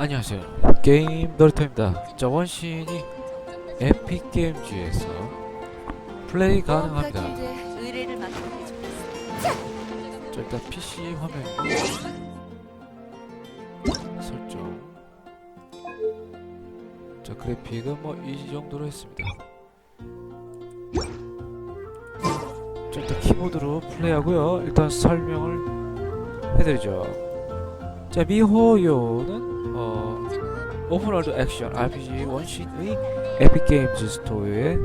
안녕하세요. 게임 놀이터입니다. 자, 원신이 에픽 게임즈에서 플레이 가능합니다. 맡기는 게 좋겠어. 자, 일단 PC 화면 설정. 자, 그래픽은 뭐 이 정도로 했습니다. 자, 일단 키보드로 플레이하고요. 일단 설명을 해드리죠. 자, 미호요는 어, 오픈월드 액션 RPG 원신의 에픽 게임즈 스토어에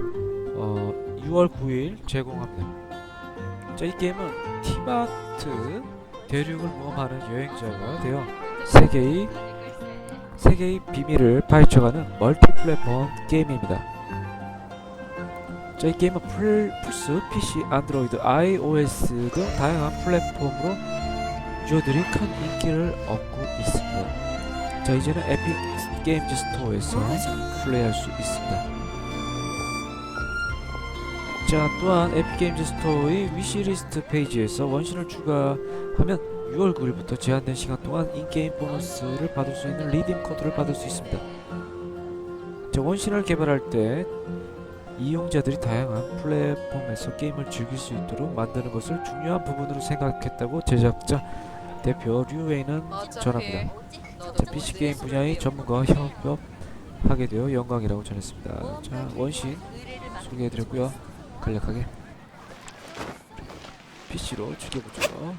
어, 6월 9일 제공합니다. 자, 이 게임은 티마트 대륙을 모험하는 여행자가 되어 세계의 세계의 비밀을 파헤쳐가는 멀티 플랫폼 게임입니다. 자, 이 게임은 풀, 플스, PC, 안드로이드, iOS 등 다양한 플랫폼으로 유저들이 큰 인기를 얻고 있습니다. 자, 이제는 에픽 게임즈 스토어에서? 플레이할 수 있습니다. 자, 또한 에픽 게임즈 스토어의 위시리스트 페이지에서 원신을 추가하면 6월 9일부터 제한된 시간 동안 인게임 보너스를 받을 수 있는 리딤 코드를 받을 수 있습니다. 자, 원신을 개발할 때 이용자들이 다양한 플랫폼에서 게임을 즐길 수 있도록 만드는 것을 중요한 부분으로 생각했다고 제작자 대표 류웨이는 전합니다. 자, PC 게임 분야의 전문가와 협업하게 되어 영광이라고 전했습니다. 자, 원신 소개해드렸고요. 간략하게 PC로 죽여보죠.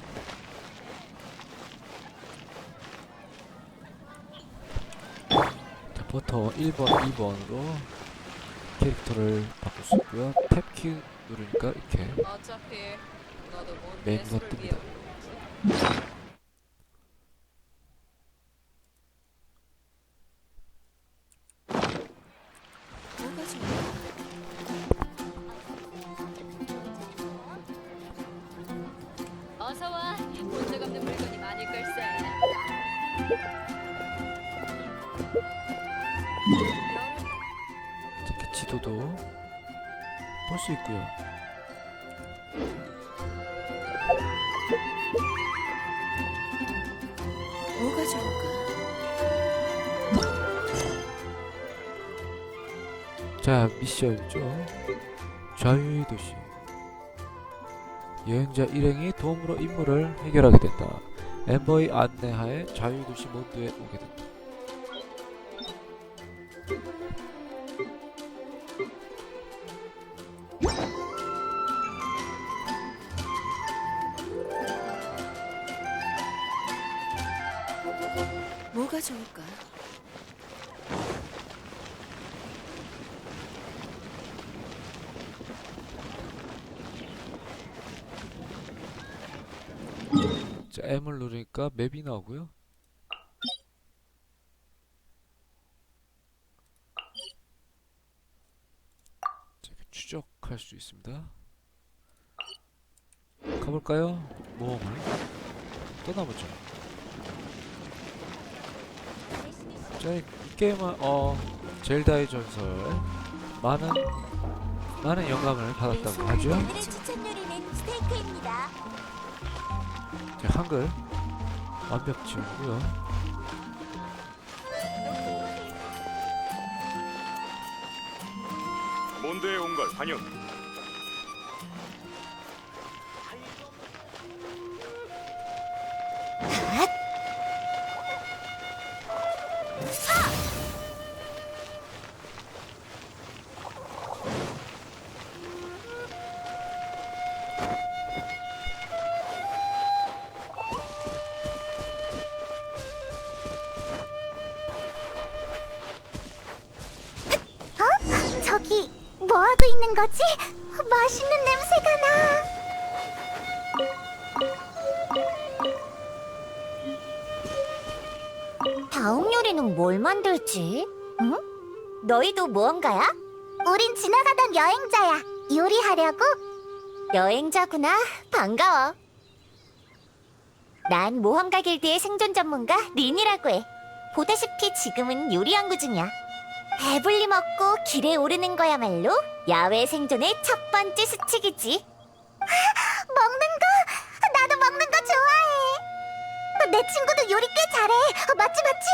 자, 버터 1번, 2번으로 캐릭터를 바꿀 수 있고요. 탭키 누르니까 이렇게 메뉴가 내 뜹니다. 이렇게 지도도 볼 수 있고요. 뭐가 좋을까? 자, 미션이죠. 자유의 도시. 여행자 일행이 도움으로 임무를 해결하게 된다. 엠버의 안내하에 자유의 도시 몬드에 오게 된다. 뭐가 좋을까? 자, M을 누르니까 맵이 나오고요. 자, 추적할 수 있습니다. 가볼까요? 모험을 떠나보죠. 자, 이 게임은 어 젤다의 전설 많은 많은 영감을 받았다고 하죠. 오늘의 추천 요리는 스테이크입니다. 자, 한글 완벽 지우고요. 몬드에 온 걸 환영. 저기 뭐 하고 있는 거지? 맛있는 냄새가 나. 다음 요리는 뭘 만들지? 응? 너희도 무언가야? 우린 지나가던 여행자야. 요리하려고? 여행자구나. 반가워. 난 모험가 길드의 생존 전문가 린이라고 해. 보다시피 지금은 요리 연구 중이야. 배불리 먹고 길에 오르는 거야말로 야외 생존의 첫 번째 수칙이지. 아, 먹는 거 나도 먹는 거 좋아해. 내 친구도 요리 꽤 잘해. 어, 맞지 맞지?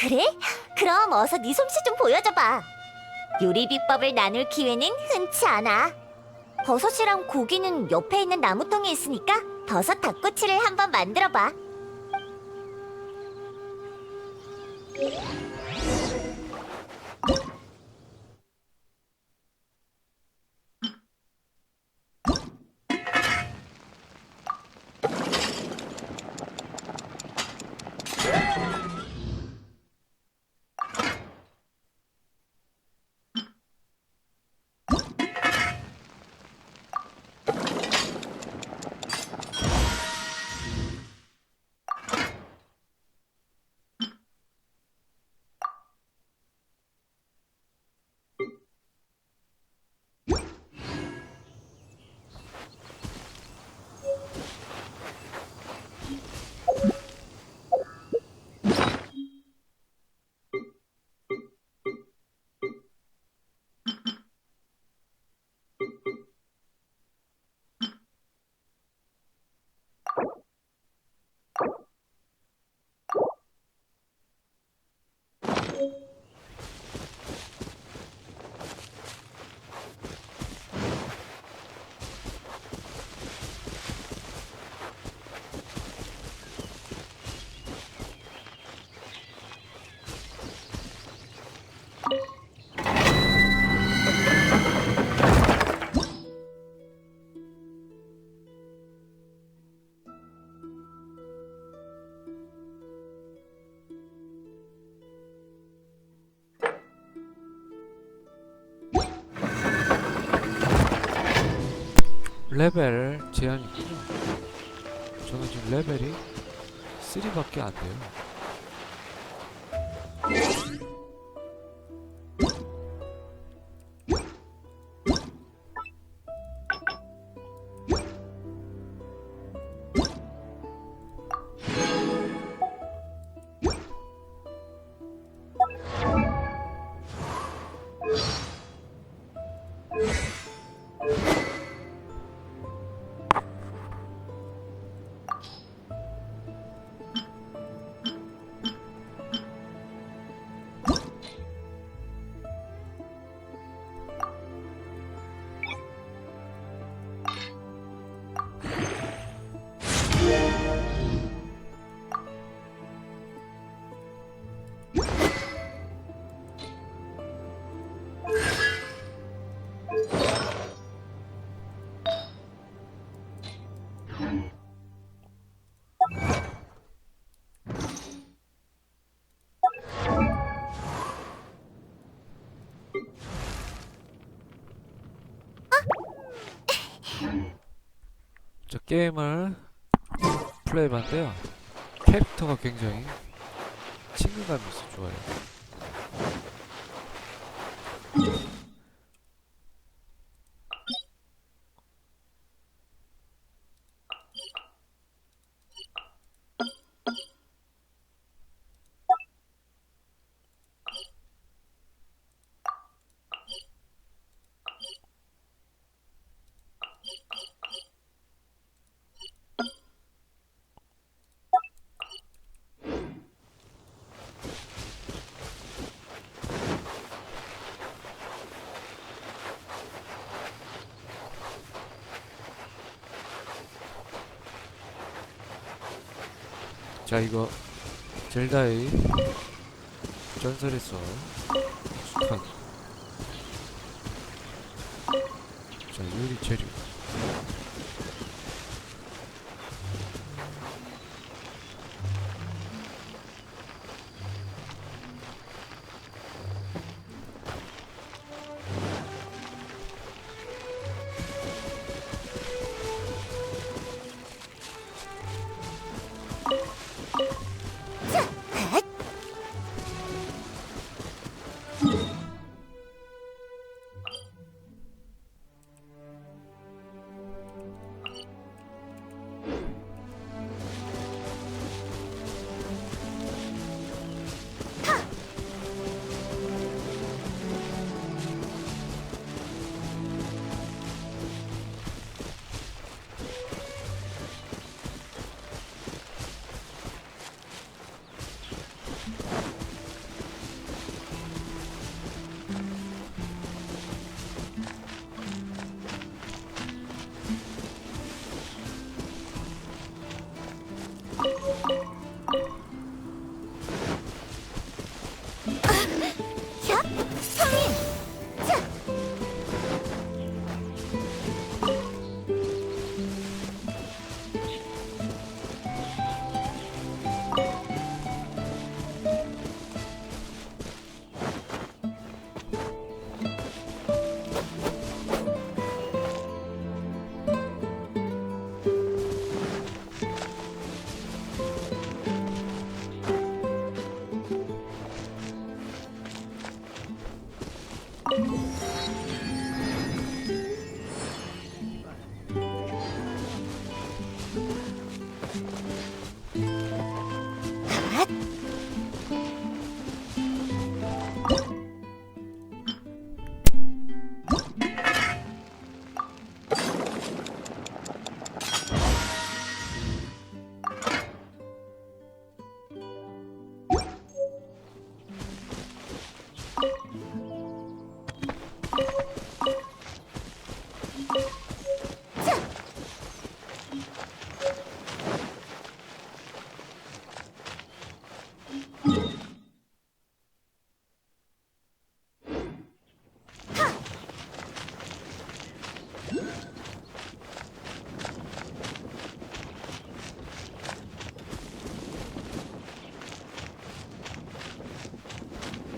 그래? 그럼 어서 네 솜씨 좀 보여줘봐. 요리 비법을 나눌 기회는 흔치 않아. 버섯이랑 고기는 옆에 있는 나무통에 있으니까 버섯 닭꼬치를 한번 만들어봐. 레벨 제한이 있군요. 저는 지금 레벨이 3밖에 안 돼요. 저 게임을 플레이해봤는데요. 캐릭터가 굉장히 친근감이 있어 좋아요. 자 이거 젤다의 썰 숙한 자 요리 재료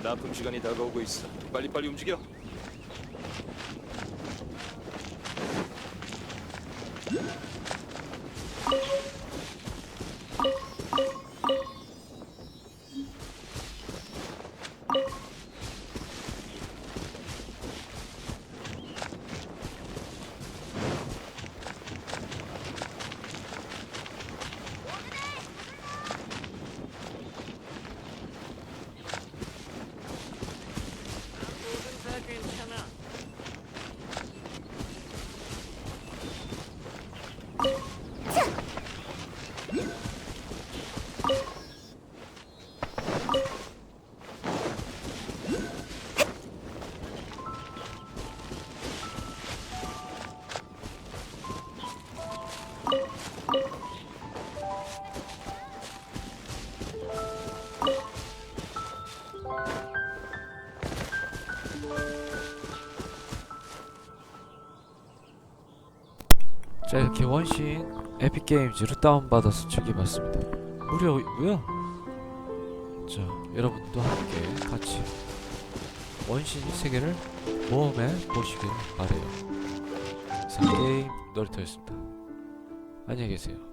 납품 시간이 다가오고 있어. 빨리빨리 움직여. 자 이렇게 원신 에픽게임즈로 다운받아서 즐겨봤습니다. 무료고요 자 여러분도 함께 같이 원신 세계를 모험해 보시길 바래요. 자 게임 놀이터였습니다. 안녕히 계세요